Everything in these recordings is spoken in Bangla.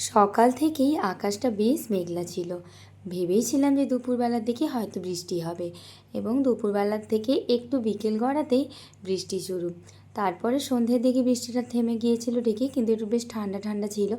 সকাল থেকেই আকাশটা বেশ মেঘলা ছিল। ভেবেইছিলাম যে দুপুরবেলার দিকে হয়তো বৃষ্টি হবে এবং দুপুরবেলার থেকে একটু বিকেল গড়াতেই বৃষ্টি শুরু। তারপরে সন্ধ্যের দিকে বৃষ্টিটা থেমে গিয়েছিল ঠিকই, কিন্তু একটু বেশ ঠান্ডা ঠান্ডা ছিল।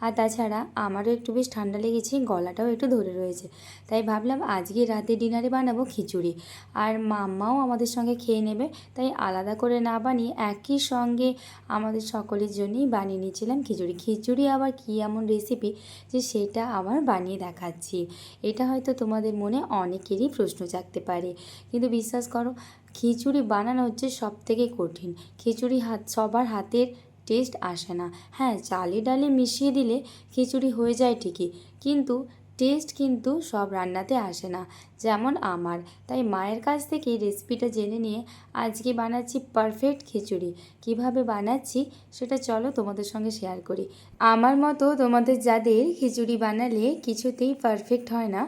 আর তাছাড়া আমারও একটু বেশ ঠান্ডা লেগেছে, গলাটাও একটু ধরে রয়েছে। তাই ভাবলাম আজকে রাতে ডিনারে বানাবো খিচুড়ি। আর মাম্মাও আমাদের সঙ্গে খেয়ে নেবে, তাই আলাদা করে না বানিয়ে একই সঙ্গে আমাদের সকলের জন্যই বানিয়ে নিয়েছিলাম খিচুড়ি। খিচুড়ি আবার কী এমন রেসিপি যে সেটা আবার বানিয়ে দেখাচ্ছি? এটা হয়তো তোমাদের মনে অনেকেরই প্রশ্ন জাগতে পারে। কিন্তু বিশ্বাস করো খিচুড়ি বানানো হচ্ছে সব থেকে কঠিন। খিচুড়ি হাত, সবার হাতের টেস্ট আসে না। হ্যাঁ চালে ডালে মিশিয়ে দিলে খিচুড়ি হয়ে যায় ঠিকই, কিন্তু টেস্ট কিন্তু সব রান্নাতে আসে না, যেমন আমার। তাই মায়ের কাছ থেকে রেসিপিটা জেনে নিয়ে আজকে বানাচ্ছি পারফেক্ট খিচুড়ি। কীভাবে বানাচ্ছি সেটা চলো তোমাদের সঙ্গে শেয়ার করি। আমার মতো তোমাদের যাদের খিচুড়ি বানালে কিছুতেই পারফেক্ট হয় না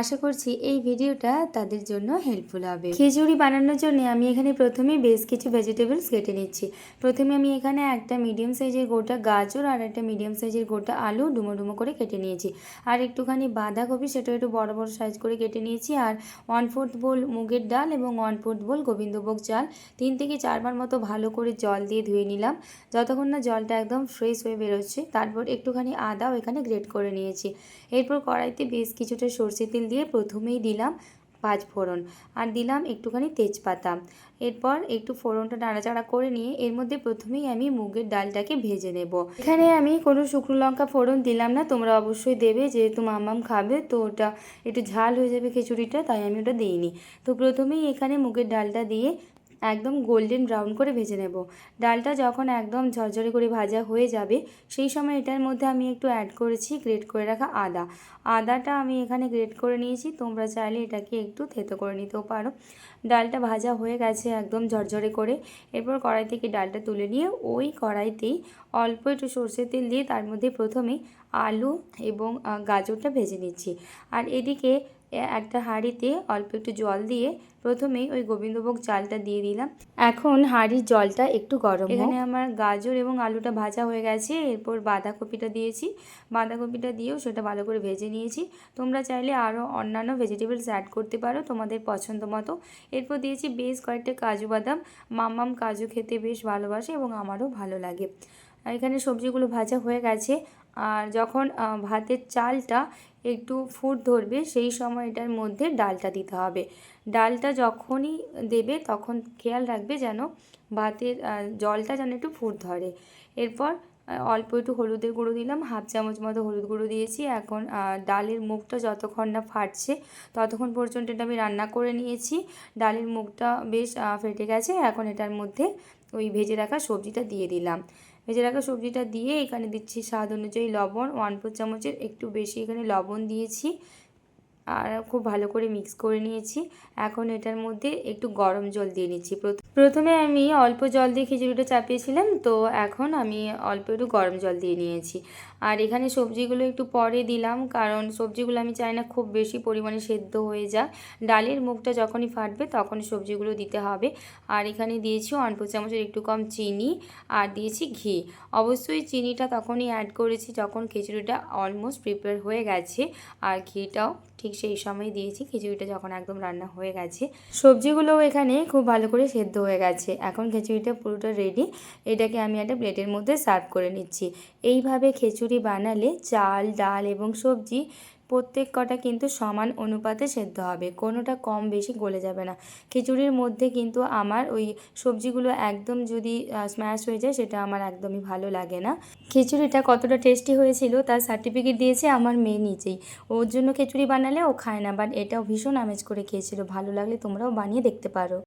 আশা করছি এই ভিডিওটা তাদের জন্য হেল্পফুল হবে। খিচুড়ি বানানোর জন্য আমি এখানে প্রথমে বেশ কিছু ভেজিটেবলস কেটে নিচ্ছি। প্রথমে আমি এখানে একটা মিডিয়াম সাইজের গোটা গাজর আর একটা মিডিয়াম সাইজের গোটা আলু ডুমো ডুমো করে কেটে নিয়েছি। আর একটুখানি বাঁধাকপি সেটা একটু বড় বড় সাইজ করে কেটে নিয়েছি আর ওয়ান ফোর্থ বোল মুগের ডাল এবং ওয়ান ফোর্থ বোল গোবিন্দভোগ চাল তিন থেকে চারবার মতো ভালো করে জল দিয়ে ধুয়ে নিলাম। যতক্ষণ না জলটা একদম ফ্রেশ হয়ে বেরোচ্ছে, তারপর একটুখানি আদাও এখানে গ্রেট করে নিয়েছি। এরপর কড়াইতে বেশ কিছুটা সর্ষে তেল দিয়ে প্রথমেই দিলাম পাঁচ ফোড়ন। আর দিলাম একটুখানি তেজপাতা। এরপর একটু ফোড়নটা নাড়াচাড়া করে নিয়ে এর মধ্যে প্রথমেই আমি মুগের ডালটাকে ভেজে নেব। এখানে আমি কোনো শুকনো লঙ্কা ফোড়ন দিলাম না, তোমরা অবশ্যই দেবে যেহেতু মামাম খাবে, তো ওটা একটু ঝাল হয়ে যাবে খিচুড়িটা, তাই আমি ওটা দিইনি। তো প্রথমেই এখানে মুগের ডালটা দিয়ে একদম গোল্ডেন ব্রাউন করে ভেজে নেব। ডালটা যখন একদম ঝরঝরে করে ভাজা হয়ে যাবে, সেই সময় এটার মধ্যে আমি একটু অ্যাড করেছি গ্রেট করে রাখা আদা। আদাটা আমি এখানে গ্রেট করে নিয়েছি, তোমরা চাইলে এটাকে একটু থেতো করে নিতেও পারো। ডালটা ভাজা হয়ে গেছে একদম ঝরঝরে করে। এরপর কড়াই থেকে ডালটা তুলে নিয়ে ওই কড়াইতেই অল্প একটু সর্ষের তেল দিয়ে তার মধ্যে প্রথমে আলু এবং গাজরটা ভেজে নিচ্ছি। আর এদিকে একটা হাঁড়িতে অল্প একটু জল দিয়ে প্রথমেই ওই গোবিন্দভোগ চালটা দিয়ে দিলাম। এখন হাঁড়ির জলটা একটু গরম এখানে আমার গাজর এবং আলুটা ভাজা হয়ে গেছে, এরপর বাঁধাকপিটা দিয়েছি। বাঁধাকপিটা দিয়েও সেটা ভালো করে ভেজে নিয়েছি। তোমরা চাইলে আরও অন্যান্য ভেজিটেবলস অ্যাড করতে পারো তোমাদের পছন্দ মতো। এরপর দিয়েছি বেশ কয়েকটা কাজু বাদাম। মাম্মাম কাজু খেতে বেশ ভালোবাসে এবং আমারও ভালো লাগে। এখানে সবজিগুলো ভাজা হয়ে গেছে। আর যখন ভাতের চালটা একটু ফুট ধরবে, সেই সময় এটার মধ্যে ডালটা দিতে হবে। ডালটা যখনই দেবে, তখন খেয়াল রাখবে যেন ভাতের জলটা যেন একটু ফুট ধরে। এরপর অল্প একটু হলুদের গুঁড়ো দিলাম, হাফ চামচ মতো হলুদ গুঁড়ো দিয়েছি। এখন ডালের মুখটা যতক্ষণ না ফাটছে, ততক্ষণ পর্যন্ত এটা আমি রান্না করে নিয়েছি। ডালের মুখটা বেশ ফেটে গেছে, এখন এটার মধ্যে ওই ভেজে রাখা সবজিটা দিয়ে দিলাম। ভেজে রাখা সবজিটা দিয়ে এখানে দিচ্ছি স্বাদ অনুযায়ী লবণ। ওয়ান ফোর চামচের একটু বেশি এখানে লবণ দিয়েছি। আর খুব ভালো করে মিক্স করে নিয়েছি। এখন এটার মধ্যে একটু গরম জল দিয়ে নিচ্ছি। প্রথমে আমি অল্প জল দিয়ে খিচুড়িটা চাপিয়েছিলাম, তো এখন আমি অল্প একটু গরম জল দিয়ে নিয়েছি। আর এখানে সবজিগুলো একটু পরে দিলাম, কারণ সবজিগুলো আমি চাই না খুব বেশি পরিমাণে সেদ্ধ হয়ে যাক। ডালের মুখটা যখনই ফাটবে তখনই সবজিগুলো দিতে হবে। আর এখানে দিয়েছি অল্প চামচের একটু কম চিনি আর দিয়েছি ঘি। অবশ্যই চিনিটা তখনই অ্যাড করেছি যখন খিচুড়িটা অলমোস্ট প্রিপেয়ার হয়ে গেছে, আর ঘিটাও ঠিক সেই সময় দিয়েছি। খিচুড়িটা যখন একদম রান্না হয়ে গেছে, সবজিগুলোও এখানে খুব ভালো করে সেদ্ধ হয়ে গেছে। এখন খিচুড়িটা পুরোটা রেডি এটাকে আমি একটা প্লেটের মধ্যে সার্ভ করে নিচ্ছি। এইভাবে খিচুড়ি বানালে চাল, ডাল এবং সবজি প্রত্যেক কটা কিন্তু সমান অনুপাতে সেদ্ধ হবে। কোনোটা কম বেশি গলে যাবে না। খিচুড়ির মধ্যে কিন্তু আমার ওই সবজিগুলো একদম যদি স্ম্যাশ হয়ে যায় সেটা আমার একদমই ভালো লাগে না। খিচুড়িটা কতটা টেস্টি হয়েছিল তার সার্টিফিকেট দিয়েছে আমার মেয়ে নিচেই ওর জন্য খিচুড়ি বানালে ও খায় না বাট এটাও ভীষণ আমেজ করে খেয়েছিল। ভালো লাগলে তোমরাও বানিয়ে দেখতে পারো।